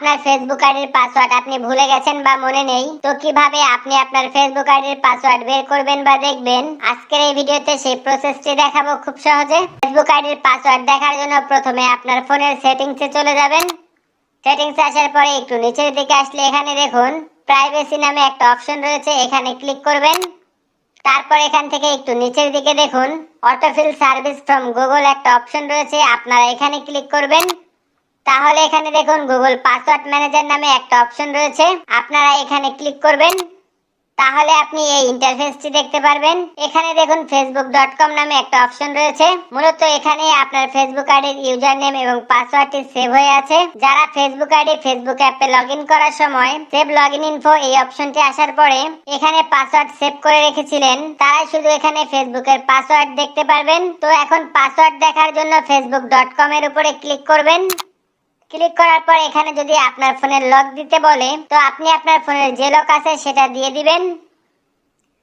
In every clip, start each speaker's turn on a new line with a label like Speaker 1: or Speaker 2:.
Speaker 1: আপনার ফেসবুক আইডির পাসওয়ার্ড আপনি ভুলে গেছেন বা মনে নেই, তো কীভাবে আপনি আপনার ফেসবুক আইডির পাসওয়ার্ড বের করবেন বা দেখবেন? আজকের এই ভিডিওতে সেই প্রসেসটি দেখাবো খুব সহজে। ফেসবুক আইডির পাসওয়ার্ড দেখার জন্য প্রথমে আপনার ফোনের সেটিংসে চলে যাবেন। সেটিংসে আসার পরে একটু নিচের দিকে আসলে এখানে দেখুন প্রাইভেসি নামে একটা অপশন রয়েছে, এখানে ক্লিক করবেন। তারপর এখান থেকে একটু নিচের দিকে দেখুন অটোফিল সার্ভিস ফ্রম গুগল একটা অপশন রয়েছে, আপনারা এখানে ক্লিক করবেন। তাহলে এখানে দেখুন গুগল পাসওয়ার্ড ম্যানেজার নামে একটা অপশন রয়েছে। আপনারা এখানে ক্লিক করবেন। তাহলে আপনি এই ইন্টারফেসটি দেখতে পারবেন। এখানে দেখুন ফেসবুক ডট কম নামে একটা অপশন রয়েছে। মূলত এখানে আপনার ফেসবুক আইডির ইউজার নেম এবং পাসওয়ার্ডটি সেভ হয়ে আছে। যারা ফেসবুক আইডি ফেসবুক অ্যাপে লগ করার সময় সেভ লগ ইন ইনফো এই অপশনটি আসার পরে এখানে পাসওয়ার্ড সেভ করে রেখেছিলেন, তারাই শুধু এখানে ফেসবুকের পাসওয়ার্ড দেখতে পারবেন। তো এখন পাসওয়ার্ড দেখার জন্য ফেসবুক ডট কম এর উপরে ক্লিক করবেন। ক্লিক করার পর এখানে যদি আপনার ফোনের লক দিতে বলে, তো আপনি আপনার ফোনের যে লক আছে সেটা দিয়ে দিবেন।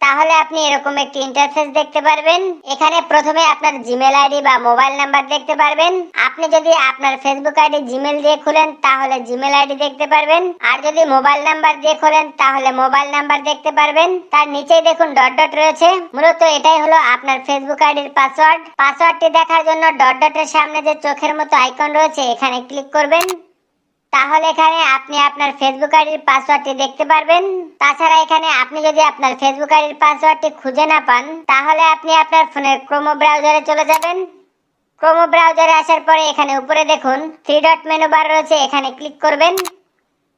Speaker 1: তাহলে আপনি এরকম একটি ইন্টারফেস দেখতে পারবেন। এখানে প্রথমে আপনার জিমেল আইডি বা মোবাইল নাম্বার দেখতে পারবেন। আপনি যদি আপনার ফেসবুক আইডি জিমেল দিয়ে খুলেন, তাহলে জিমেল আইডি দেখতে পারবেন। আর যদি মোবাইল নাম্বার দিয়ে খোলেন, তাহলে মোবাইল নাম্বার দেখতে পারবেন। তার নিচেই দেখুন ডট ডট রয়েছে। মূলত এটাই হলো আপনার ফেসবুক আইডির পাসওয়ার্ড পাসওয়ার্ডটি দেখার জন্য ডট ডটের সামনে যে চোখের মতো আইকন রয়েছে, এখানে ক্লিক করবেন। তাহলে এখানে আপনি আপনার ফেসবুক আইডির পাসওয়ার্ডটি দেখতে পারবেন। তাছাড়া এখানে আপনি যদি আপনার ফেসবুক আইডির পাসওয়ার্ডটি খুঁজে না পান, তাহলে আপনি আপনার ফোনের ক্রোমো ব্রাউজারে চলে যাবেন। ক্রোমো ব্রাউজারে আসার পরে এখানে উপরে দেখুন থ্রি ডট মেনু বার রয়েছে, এখানে ক্লিক করবেন।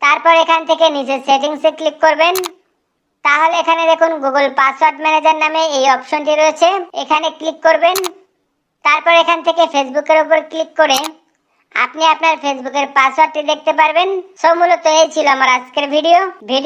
Speaker 1: তারপর এখান থেকে নিচে সেটিংসে ক্লিক করবেন। তাহলে এখানে দেখুন গুগল পাসওয়ার্ড ম্যানেজার নামে এই অপশনটি রয়েছে। এখানে ক্লিক করবেন। তারপর এখান থেকে ফেসবুকের উপর ক্লিক করে আপনি আপনার ফেসবুকের পাসওয়ার্ডটি দেখতে পারবেন। সো মূলত এই ছিল আমার আজকের ভিডিও